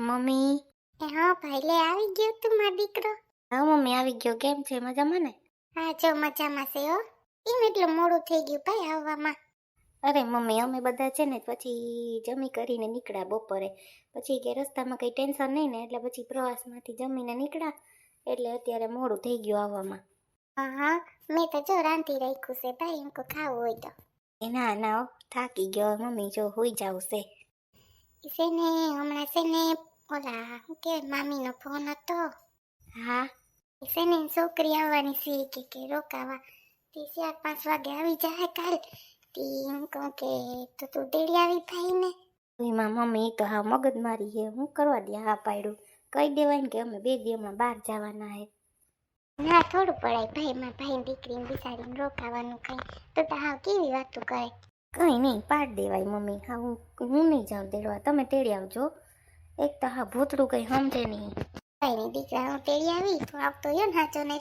Mummy? એ હા ભાઈ લે આવી ગયો તું મારો દીકરો. હા મમ્મી આવી ગયો. કેમ છે? મજામાં ને? હા જો મજામાં છે હો. એમ એટલું મોડું થઈ ગયું ભાઈ આવવામાં. અરે મમ્મી અમે બધા છે ને પછી જમી કરીને નીકળ્યા બપોરે. પછી કે રસ્તામાં કંઈ ટેન્શન નહીં ને એટલે પછી પ્રવાસમાંથી જમીને નીકળ્યા. એટલે અત્યારે મોડું થઈ ગયું આવવામાં. હા હા. મેં તો જો રાંધી રાખ્યું છે ભાઈ એમ ખાવું હોય તો. એ ના ના થાકી ગયો મમ્મી. જો હોઈ જાવ છે. છે ને હમણાં છે ને ઓલા શું કે મામીનો ફોન હતો હા છે ને છોકરી આવવાની છે કે કે રોકાવા તે ચાર પાંચ વાગે આવી જાય કાલ તી એમ કહું કે તો તું તેડી આવી ભાઈ ને એમાં મમ્મી તો હા મગજ મારી હે હું કરવા દે હા પાડ્યું કહી દેવાય ને કે અમે બે દિવસમાં બહાર જવાના હે ના થોડું પડાય ભાઈ માં ભાઈ દીકરીને બિચારીને રોકાવાનું કઈ તો તો હાવ કેવી વાતો કરે કંઈ નહીં પાડ દેવાય મમ્મી હા હું હું નહીં જાઉં તેડવા તમે તેડી આવજો એક તો હા ભૂતડું કંઈ સમજે નહીં. કઈ નહીં દીકરા હું તેડી આવી. તો આવતો રહ્યો ને હાચો ને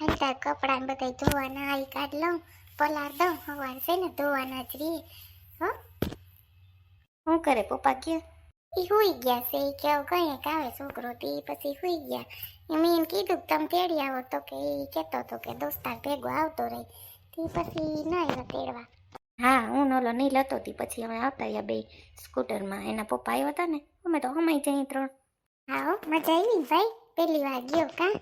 હાલતા કપડા ને બધા ધોવાના આવી કાઢ લઉં પલાર દઉં હવાર છે ને ધોવાના જ રીએ. હો? શું કરે પપ્પા ક્યાં? ઈ હુઈ ગયા છે ઈ કેવું કઈ આવે છોકરો તી પછી હુઈ ગયા. એમ એમ કીધું કે તમે તેડી આવો તો કે ઈ કહેતો હતો કે દોસ્તાર ભેગો આવતો રહે. તે પછી ના આવ્યો તેડવા. હા હું નોલો નહીં લતો હતી પછી અમે આવતા રહ્યા બે સ્કૂટરમાં. એના પપ્પા આવ્યા હતા ને? અમે તો હમાઈ જઈએ ત્રણ હા મજા આવી ભાઈ પેલી વાર ગયો કા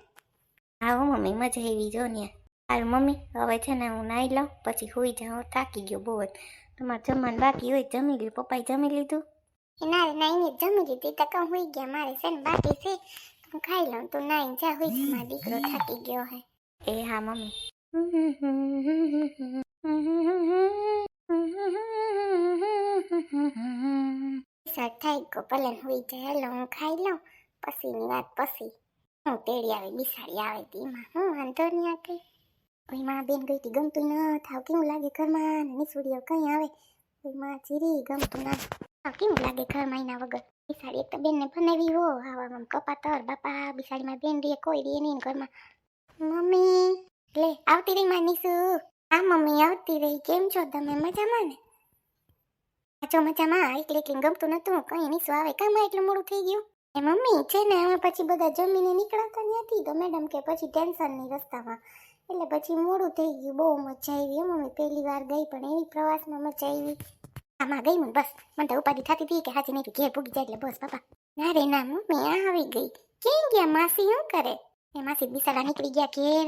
હા મમ્મી મજા આવી જો ને હાલ મમ્મી હવે છે ને હું નાઈ લઉં પછી હોઈ જાઉં થાકી ગયો બહુ જ તમારે જમવાનું બાકી હોય જમી લીધું પપ્પાએ જમી લીધું ના નાઈને જમી લીધી તો કહું હોઈ ગયા મારે છે ને બાકી છે હું ખાઈ લઉં તું નાઈ જા હોય જા મારો દીકરો થાકી ગયો હે એ હા મમ્મી સર થાય ગયો ભલે હુઈ જાય હાલો, હું ખાઈ લઉં. પછીની વાત પછી. હું તેડી આવી, બિસાડી આવે તેમાં હું વાંધો નહીં આ કઈ માં બેન ગઈ હતી, ગમતું ન થાવ, કેવું લાગે ઘરમાં? ને નીસુડીઓ કઈ આવે? કોઈ માં ચીરી ગમતું ના થાવ, કેવું લાગે ઘરમાં એના વગર? બિસાડી એક તો બેનને બનાવી હો, આવામાં કપાતર બાપા બિસાડીમાં બેન રે કોઈ રે નહીં ઘરમાં. મમ્મી, લે, આવતી રહી માં નિસુ. હા, મમ્મી, આવતી રહી. કેમ છો? તમે મજામાં ને? આજો મજામાં એકલી એકલી ગમતું નતું, કઈ નીસુ આવે, કામાં એટલું મોડું થઈ ગયું. એ મમ્મી, છે ને અમે પછી બધા જમીને નીકળતા ત્યાંથી તો મેડમ કે પછી ટેન્શન નહીં રસ્તામાં. એટલે પછી મોડું થઈ ગયું, બહુ મજા આવી. એ મમ્મી, પહેલી વાર ગઈ પણ એવી પ્રવાસમાં મજા આવી. આમાં ગઈ હું બસ. મને તો ઉપાધિ થતી હતી કે હાજી નહીં ઘેર ભૂગી જાય એટલે બસ પાપા ના રે, ના, મમ્મી, આ આવી ગઈ. કેમ ગયા, માસી શું કરે? એ માસી બિસાડા નીકળી ગયા ઘેર.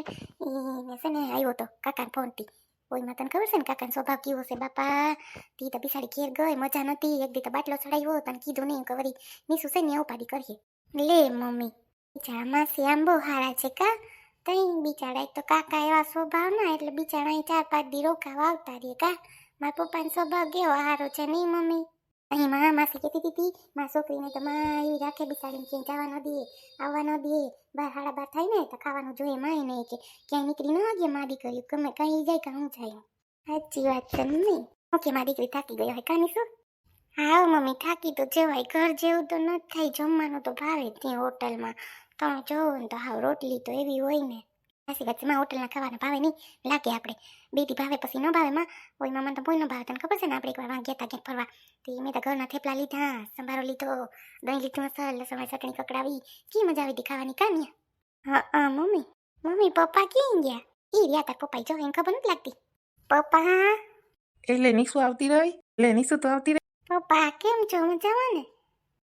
એ છે ને આવ્યો તો કાકા ફોનથી ઓય તને ખબર છે ને કાકાનો સ્વભાવ કેવો છે? બાપા, તી તો બિસાડી ઘેર ગઈ, મજા નથી, એક દી તો બાટલો ચડાવ્યો તને કીધું નહીં, કે વળી મીસુ છે ને ઉપાડી કરીએ લે મમ્મી આમ બહુ હારા છે કા? તઈ બિચારા એક તો કાકા એવા સ્વભાવ ના એટલે બિચારા ચાર પાંચ દી રોકાવા આવતા રે કા? મારા પપ્પાનો સ્વભાવ કેવો હારો છે નહીં મમ્મી? અહીં માસી કહેતી હતી મારા છોકરીને તો માં એવી રાખે બિચારીને ક્યાંય જવા ન દે, આવવા ન દે. બાર હાડા બાર થાય ને, તો ખાવાનું જોઈએ માય નહીં કે ક્યાંય નીકળી ન આવીએ મા દીકરી ગમે કઈ જાય કે હું જાય. સાચી વાત છે મમ્મી. ઓકે મારી દીકરી થાકી ગયો હોય કાની શું? હા મમ્મી, થાકી તો જવાય. ઘર જેવું તો ન થાય. જમવાનું તો ભાવે ત્યાં હોટલમાં. તમે જોવો ને તો હાવ રોટલી તો એવી હોય ને. સાચી વાત છે માં હોટલના ખાવાના ભાવે નહીં લાગે આપણે બેટી ભાવે પછી ન ભાવે માં ઓય મામા તો કોઈ ન ભાવે તને ખબર છે ને આપણે એકવાર વાં ગયા હતા ક્યાંક ફરવા તે મેં તો ઘરના થેપલા લીધા સંભારો લીધો દહીં લીધું મસાલ લસણ ચટણી કકડાવી કી મજા આવી હતી ખાવાની કાની હા હા મમ્મી મમ્મી પપ્પા ક્યાં ગયા ઈ રહ્યા તાર પપ્પા જો એને ખબર નથી લાગતી પપ્પા એટલે નીસુ આવતી રહી એટલે નીસુ તો આવતી રહી પપ્પા કેમ છો મજામાં ને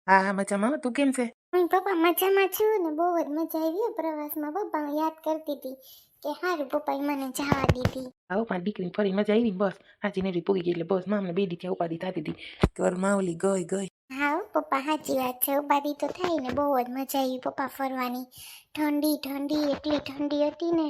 હા હા મજામાં તું કેમ છે હું પપ્પા મજામાં છું ને બહુ જ મજા આવી પ્રવાસમાં પપ્પા હું યાદ કરતી હતી કે હારું પપ્પાએ મને જવા દીધી. આવો પણ દીકરી ફરી મજા આવી બસ. હાજી ને પૂગી ગઈ એટલે બસ મામને બે દી ત્યાં ઉપાધિ થતી હતી. ઘરમાં માવલી ગઈ ગઈ. હા પપ્પા સાચી વાત છે. ઉપાધિ તો થાય ને બહુ જ મજા આવી પપ્પા ફરવાની. ઠંડી ઠંડી એટલી ઠંડી હતી ને.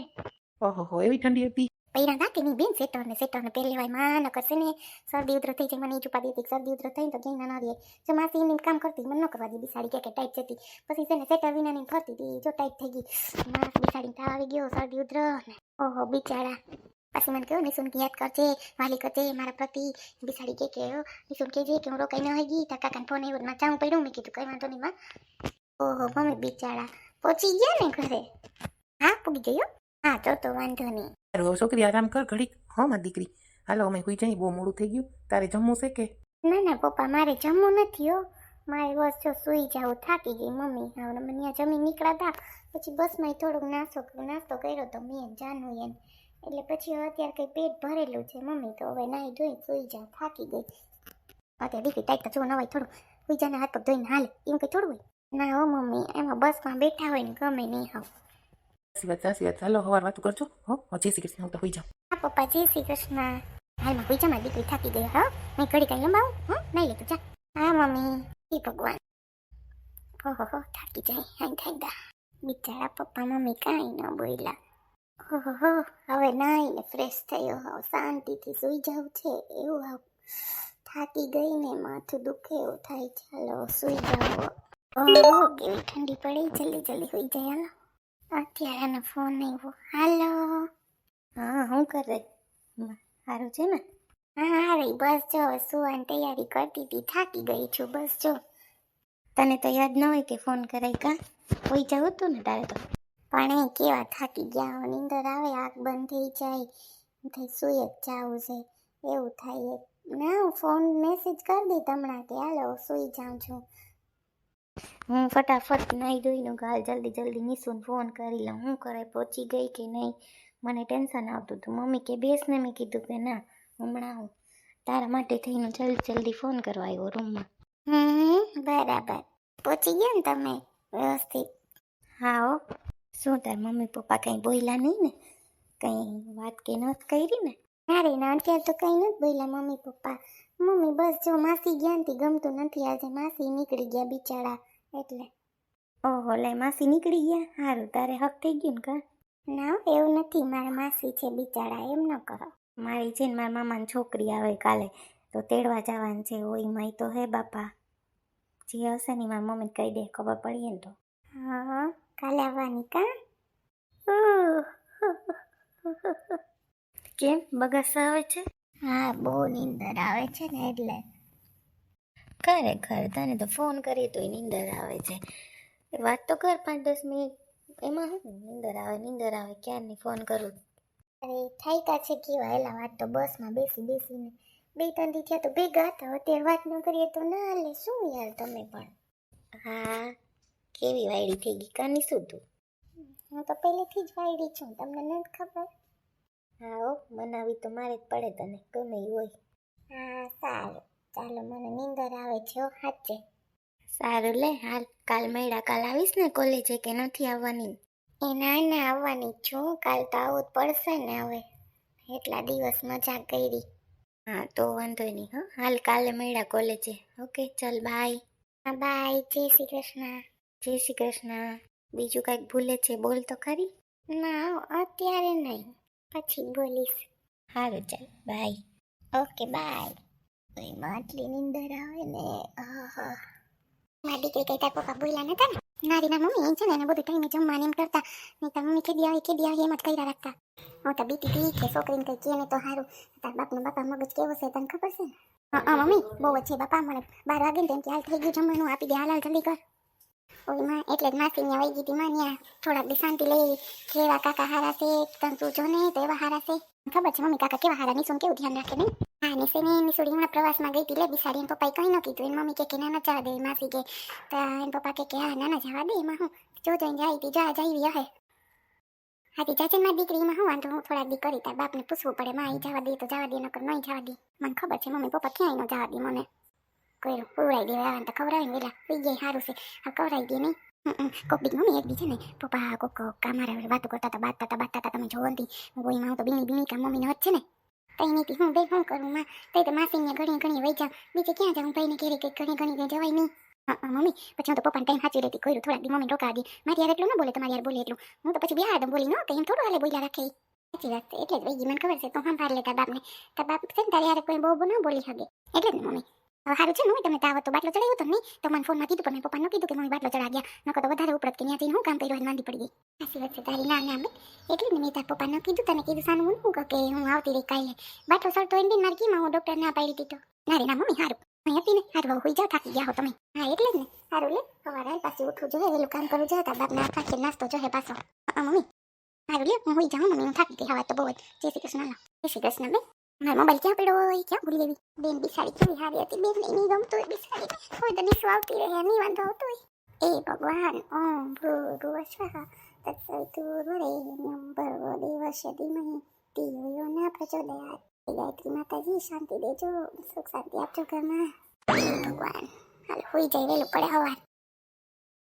ઓહો એવી ઠંડી હતી? પૈરા નાખી ની બેન સેટર ને સેટર ને પહેરી લેવાયમાં નકર છે ને શરદી ઉધર થઈ જાય મને ઈ ચુપા દેતી શરદી ઉધર થઈ તો જઈ ના દે જો માસી એની કામ કરતી મને ન કરવા દીધી બિસાડી કે ટાઈટ જતી પછી છે ને સેટર વિના ની ફરતી હતી જો ટાઈટ થઈ ગઈ માસ બિસાડી તાવ આવી ગયો શરદી ઉધર ઓહો બિચારા પછી મને કહ્યું નિશુન યાદ કરજે વાલી કરજે મારા પ્રતિ બિસાડી કે કે નિશુન કહેજે કે હું રોકાઈ ન હોય ગઈ તાર કાકાને ફોન આવ્યો માં જાઉં પડ્યું મેં કીધું કઈ વાંધો નહીં માં ઓહો મમ્મી બિચારા પહોંચી ગયા ને ઘરે હા પૂગી ગયો હા તો તો વાંધો નહીં. હવે છોકરી આરામ કર ઘડીક. હો માં દીકરી. હાલો અમે કોઈ જઈ બહુ મોડું થઈ ગયું. તારે જમવું છે કે? ના ના પપ્પા મારે જમવું નથી હો. મારે બસ જો સુઈ જાવ થાકી ગઈ મમ્મી. હવે મને ત્યાં જમીન નીકળ્યા પછી બસમાં થોડોક નાસ્તો નાસ્તો કર્યો તો મેં જાનું એને એટલે પછી હવે અત્યારે કંઈ પેટ ભરેલું છે મમ્મી તો હવે નાહી ધોઈ સુઈ જાવ થાકી ગઈ. અત્યારે દીકરી ટાઈટ જો નવાય થોડું સુઈ જાને હાથ પગ ધોઈને હાલે. એમ કંઈ થોડું હોય? ના હો મમ્મી એમાં બસમાં બેઠા હોય ને ગમે નહીં હાવ. સાચી વાત સાચી વાત ચાલો હવાર વાતું કરજો હો હો, જય શ્રી કૃષ્ણ હું તો હોઈ જાઉં. હા પપ્પા જય શ્રી કૃષ્ણ. હાલમાં હોઈ જા મારી દીકરી થાકી ગઈ હો. મેં ઘડી કઈ લંબાવું હું નહીં લેતું જા. હા મમ્મી. એ ભગવાન. ઓહો હો થાકી જાય હાઈ થાય બિચારા પપ્પા મમ્મી કાંઈ ન બોલ્યા. ઓહો હો હવે નાઈને ફ્રેશ થયો હવે શાંતિથી સુઈ જાવ છે એવું આવ. થાકી ગઈ ને માથું દુખે એવું થાય ચાલો સુઈ જાવ ઓહો કેવી ઠંડી પડી જલ્દી જલ્દી સુઈ જાય હાલો. અત્યારે આનો ફોન આવ્યો હાલો હા શું કરે? સારું છે ને? હા રે બસ જો સુવાની તૈયારી કરતી હતી. થાકી ગઈ છું. બસ જો. તને તો યાદ ન હોય કે ફોન કરાય કા? કોઈ જવું હતું ને તારે તો. પણ એ કેવા થાકી ગયા નીંદર આવે આંખ બંધ થઈ જાય. તો સુઈ જ જાવું છે. એવું થાય. ના હું ફોન મેસેજ કરી દઈ હમણાં કે હાલો સુઈ જાઉં છું. હું ફટાફટ નાહી ધોઈને ગાલ જલ્દી જલ્દી નિશુને ફોન કરી લઉં. હું કરે પહોંચી ગઈ કે નહીં? મને ટેન્શન આવતું હતું. મમ્મી કે બેસને મેં કીધું કે ના હમણાં હું તારા માટે થઈને જલ્દી જલ્દી ફોન કરવા આવ્યો રૂમમાં હમ બરાબર. પહોંચી ગયા ને તમે? વ્યવસ્થિત. હા હો. શું તાર મમ્મી પપ્પા કંઈ બોલ્યા નહીં ને? કંઈ વાત કે નથી કરી ને? અરે ના અત્યારે તો કંઈ નથી બોલ્યા મમ્મી પપ્પા. મમ્મી બસ જો માસી ગયા નથી ગમતું નથી. આજે માસી નીકળી ગયા બિચારા. એટલે. ઓહો લે માસી નીકળી ગયા. સારું તારે હક થઈ ગયું ને કા ના એવું નથી. મારા માસી છે બિચારા એમ ન કરો. મારી છે ને મારા મામાની છોકરી આવે કાલે તો તેડવા જવાનું છે. ઓય માય તો હે બાપા. જે હશે ને મારા મમ્મી કહી દે ખબર પડીએ ને તો. હા કાલે આવવાની કા? કેમ બગાસ આવે છે? હા બહુ નીંદર આવે છે ને એટલે. ખરેખર તને તો ફોન કરી તોય નીંદર આવે છે. વાત તો કર પાંચ દસ મિનિટ. એમાં શું નીંદર આવે નીંદર આવે. ક્યારની ફોન કરું? અરે થાયકા છે કેવા એલા વાત તો બસમાં બેસી બેસીને બે ત્રણ દી થયા તો ભેગા હતા. અત્યારે વાત ન કરીએ તો ના હાલે. શું યાર તમે પણ? હા કેવી વાયડી થઈ ગઈ? કાની શું તું? હું તો પહેલેથી જ વાયડી છું. તમને નથી ખબર? હા હો મનાવી તો મારે જ પડે તને. ગમે હોય. હા સારું. ચાલો મને નીંદર આવે છે. સાચે સારું લે, હાલ. કાલ મળ્યા. કાલ આવીશ ને કોલેજે કે નથી આવવાની? એ ના ના, આવવાની છું. કાલ તો આવવું જ પડશે ને હવે. એટલા દિવસ મજા કરી. હા, તો વાંધો નહીં, હા. હાલ કાલે મળ્યા કોલેજે. ઓકે, ચલ, બાય. હા, બાય. જય શ્રી કૃષ્ણ. જય શ્રી કૃષ્ણ. બીજું કાંઈક ભૂલે છે, બોલ તો ખરી. ના અત્યારે નહીં. પછી બોલીશ. સારું ચાલ, બાય. Okay, by. એમાં આટલી નીંદર આવે ને. મારી દીકરી કઈ તાર પપ્પા બોલ્યા નતા ને નારી ના મમ્મી એમ છે ને એને બધું ટાઈમે જમવાનું એમ કરતા નહીં તાર મમ્મી કેદી આવી કેદી આવી એમ જ કર્યા રાખતા હું તો બીતી હતી કે છોકરીને કઈ કહે ને તો સારું તાર બાપનો બાપા મગજ કેવો છે તને ખબર છે ને હા મમ્મી બહુ જ છે બાપા મને બાર વાગે ને તેમ કે હાલ થઈ ગયું જમવાનું આપી દે હાલ હાલ જલ્દી કર ઓયમાં એટલે જ માસી ને વહી ગઈ હતી માં થોડાક દી શાંતિ લઈ કેવા કાકા હારા છે તને તું જો ને તો એવા હારા છે ખબર છે મમ્મી કાકા કેવા હારા નિશુન કેવું ધ્યાન રાખે નહીં હા નિશે ને નિશુડી હમણાં પ્રવાસમાં ગઈ હતી લે બિસાડી એના પપ્પાએ કંઈ ન કીધું એની મમ્મી કે કે ના જવા દે માસી કે તો એના પપ્પા કે કે હા ના ના જવા દે એમાં હું જો જઈને જાય હતી જા જાવી હે હા તે ને મારી દીકરીમાં હું વાંધો હું થોડાક દી કરી તાર બાપને પૂછવું પડે માં અહીં જવા દે તો જવા દે નકર નહીં જવા દે મને ખબર છે મમ્મી પપ્પા ક્યાંય ન જવા દે મને કોઈ પૂરાઈ દેવા આવે તો ખવડાવીને વેલા પી જાય સારું છે આ ખવડાવી દે નહીં. કોક દી મમ્મી એક છે ને પપ્પા કોક કામારા વાતો કરતા હતા બાતતા હતા બાતતા હતા તમે જોવંતી ગોઈમાં હું તો બીની બીની કામ મમ્મીને હોત છે ને કઈ નથી હું બે શું કરું માં. તઈ તો માસીને ઘણી ઘણી વહી જાઉં. બીજે ક્યાં જાઉં? ભાઈને ઘેરે કે ઘણી ઘણી જવાય નહીં. હા હા, મમ્મી. પછી હું તો પપ્પાને ટાઈમ સાચી રહેતી કર્યું થોડા મમ્મી રોકા દી. મારી યાર એટલું ન બોલે તમારી યાર બોલે એટલું. હું તો પછી બે આદમ બોલી ન કે એમ થોડું હાલે બોલ્યા રાખે સાચી વાત એટલે જ વૈગી મને ખબર છે તો સંભાળ લે તાર બાપને. તાર બાપ છે ને તારી યાર કોઈ બહુ ન બોલી શકે. એટલે જ મમ્મી. સારું છે મમ્મી તમે તાવત તો બાટલો ચડાવ્યો તમને તો મને ફોનમાં કીધું, પણ મેં પપ્પાને કીધું કે મમ્મી, બાટલો ચડા ગયા તો વધારે ઉપરત કે ત્યાંથી હું કામ કર્યું માંદી પડી ગઈ. સાચી વાત તારી ના ના એટલે મેં તાર પપ્પાને કીધું, તને કીધું, સાનું, હું કે હું આવતી રહી કાલે. બાટલો સડતો એમ બી મારે કીમાં હું ડૉક્ટર ના પાડી દીધો? ના રે, ના, મમ્મી સારું અહીં હતી ને સારું હોઈ જાઓ, થાકી ગયા હો તમે. હા, એટલે જ ને. સારું લે. સવારે પાછી ઉઠવું જોઈએ એલું કામ કરવું જોઈએ, તાર બાપને થાકી નાસ્તો જોઈએ પાછો. મમ્મી. સારું લે હું હોઈ જાઉં, મમ્મી, હું થાકી ગઈ, હવા તો બહુ જ. જય શ્રી કૃષ્ણ જય શ્રી કૃષ્ણ બે મારો મોબાઈલ ક્યાં પડ્યો હોય? ક્યાં ભૂલી ગઈ? બેન બિસાડી કેવી હારી હતી? બેન એની ગમતું હોય બિસાડી. હોય તો નિસ્વ આવતી રહે નહીં વાંધો આવતો હોય. એ ભગવાન, ઓમ ભૂર્ભુવ સ્વાહા. તત્સવિતુર્વરેણ્યમ ભર્ગો દેવસ્ય ધીમહિ. ધિયો ન પ્રચોદયાત ગાયત્રી માતાજી, શાંતિ દેજો. સુખ શાંતિ આપજો ઘરમાં. ભગવાન, હાલ હોઈ જાય વહેલું પડે હવાર.